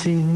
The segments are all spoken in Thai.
สิ้น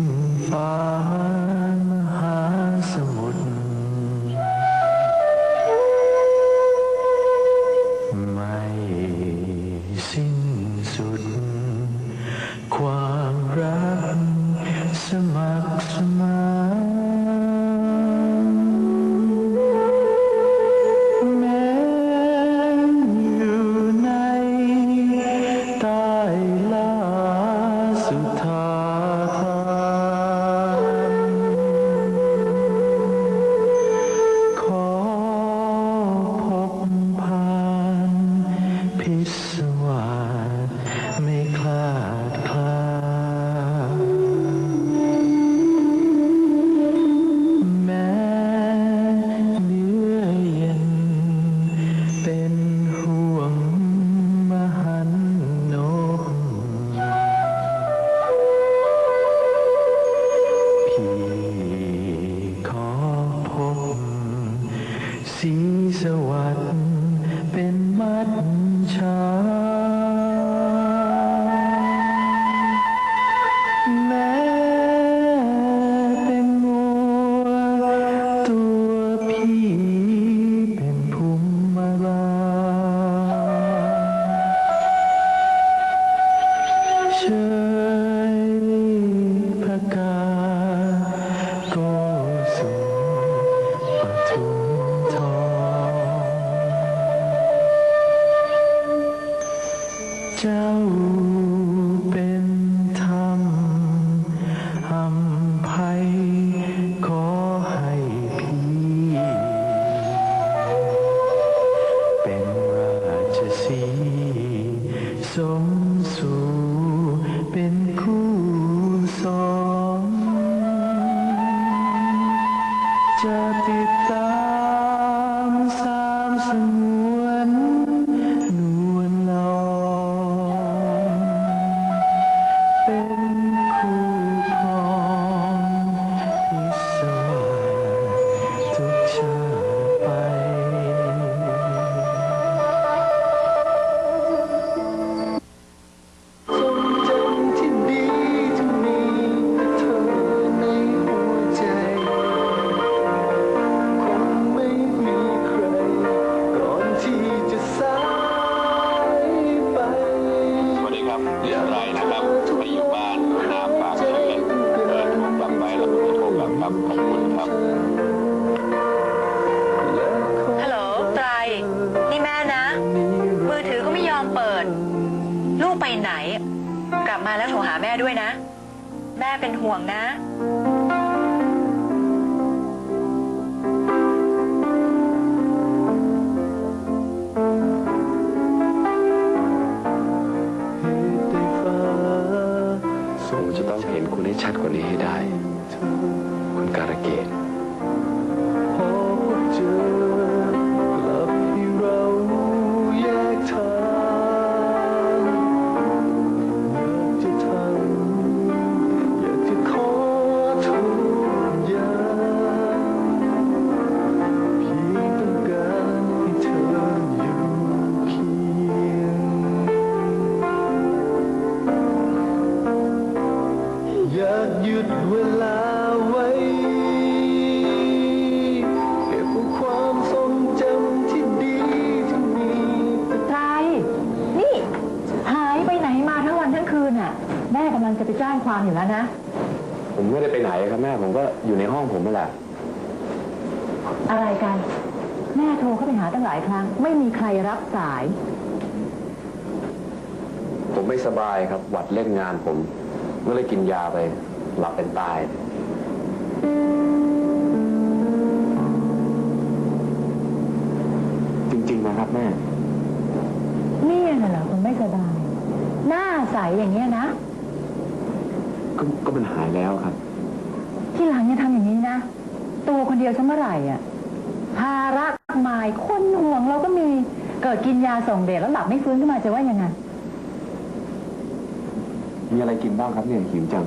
ครับ ขอบคุณครับ ฮัลโหลไตร นี่แม่นะ มือถือก็ไม่ยอมเปิด ลูกไปไหน กลับมาแล้วโทรหาแม่ด้วยนะ แม่เป็นห่วงนะ ไปแจ้งความอยู่แล้วนะ ผมไม่ได้ไปไหนครับแม่ผมก็อยู่ในห้องผมนั่นแหละ อะไรกัน แม่โทรเข้าไปหาตั้งหลายครั้ง ไม่มีใครรับสาย ผมไม่สบายครับ หวัดเล่นงานผมก็เลยกินยาไป หลับเป็นตาย จริง ๆ นะครับแม่ เนี่ยน่ะเหรอคุณไม่สบาย หน้าใสอย่างเงี้ยนะก็ก็ มันหายแล้วครับ ที่หลังอย่าทำอย่างนี้นะ ตัวคนเดียวซะเมื่อไหร่อะภาระมากมายคนห่วงเราก็มีเกิดกินยาส่งเดชแล้วหลับไม่ฟื้นขึ้นมาจะว่ายังไง มีอะไรกินบ้างครับเนี่ยหิวจัง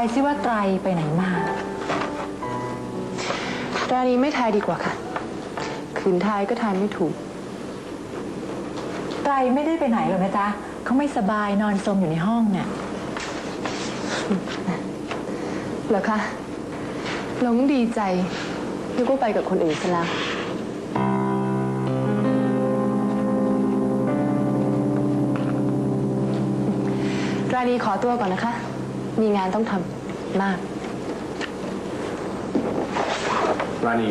ายซิว่าไตรไปไหนมาราณีไม่ทายดีกว่าค่ะ ขืนทายก็ทายไม่ถูก ไตรไม่ได้ไปไหนหรอกนะจ๊ะเขาไม่สบายนอนสมอยู่ในห้องเนี่ยเหรอคะหลงดีใจนึกว่าไปกับคนอื่นซะแล้วราณีขอตัวก่อนนะคะ มีงานต้องทำมาก ราณี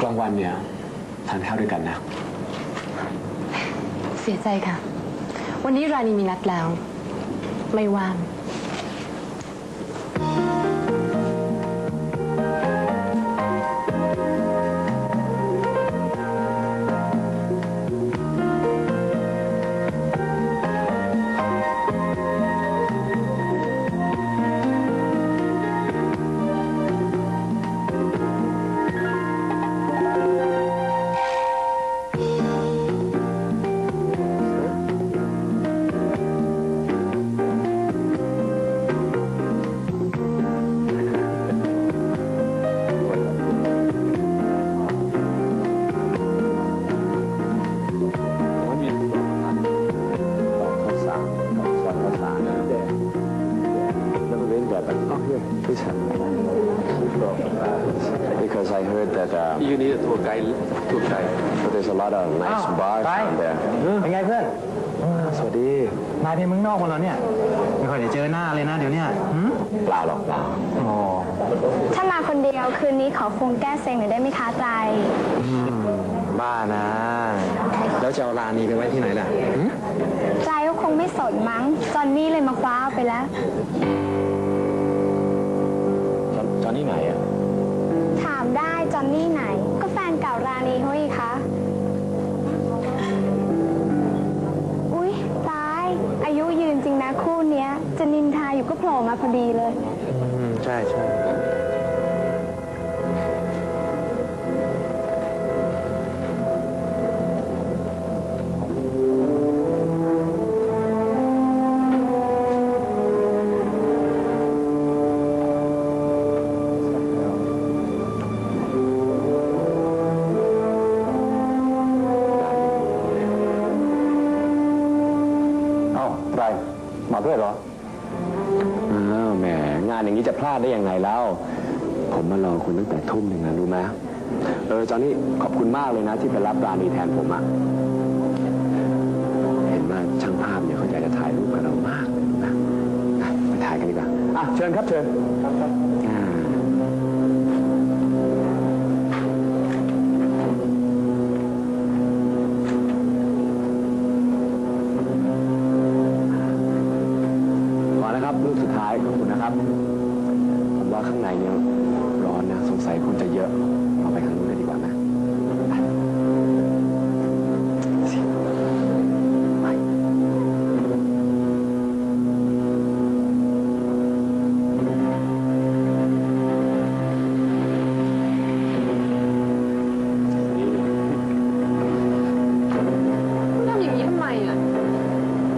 กลางวันเนี่ยทานข้าวด้วยกันนะ เสียใจค่ะ วันนี้ราณีมีนัดแล้ว ไม่ว่าง Because I heard that uh, You need a tour guide tour guide there's a lot of nice bars down there. เป็นไงเพื่อน สวัสดีนายเป็นเมืองนอกมาแล้วเนี่ย ไม่ค่อยได้เจอหน้าเลยนะเดี๋ยวเนี้ยหืมเปล่าหรอกเปล่าอ๋อถ้ามาคนเดียวคืนนี้ขอคงแก้เซ็งหน่อยได้ไหมคะใจบ้านะ แล้วจะเอาลานีไปไว้ที่ไหนล่ะหืมใจก็คงไม่สนมั้ง จอนนี่เลยมาคว้าเอาไปแล้ว อ้าไรมาด้วยเหรอ อ้าวแหมงานอย่างนี้จะพลาดได้ยังไงแล้ว ผมมารอคุณตั้งแต่ทุ่มหนึ่งนะรู้ไหมเออจอนนี่ขอบคุณมากเลยนะที่ไปรับราณีแทนผมอะเห็นว่าช่างภาพเนี่ยเขาอยากจะถ่ายรูปกับเรามากเลยนะอะไปถ่ายกันดีกว่าอะเชิญครับเชิญครับครับอ่า คนจะเยอะ เราไปข้างนู้นเลยดีกว่านะไปไปทำอย่างนี้ทำไมอะ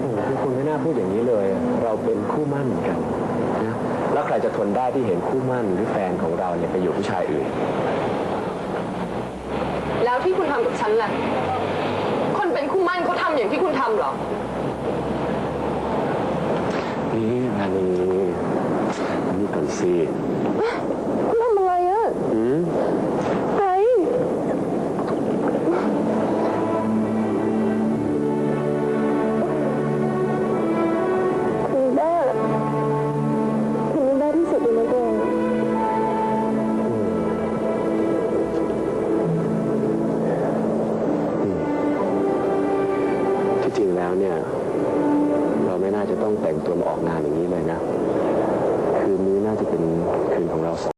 โอ้โหคุณไม่น่าพูดอย่างนี้เลย เราเป็นคู่หมั่นกันนะ แล้วใครจะทนได้ที่เห็นคู่หมั่นหรือแฟนของเราเนี่ยไปอยู่ผู้ชายอื่น แล้วที่คุณทำกับฉันล่ะ คนเป็นคู่หมั่นเขาทำอย่างที่คุณทำเหรอ นี่งานนี้อันนี้ก่อนสิ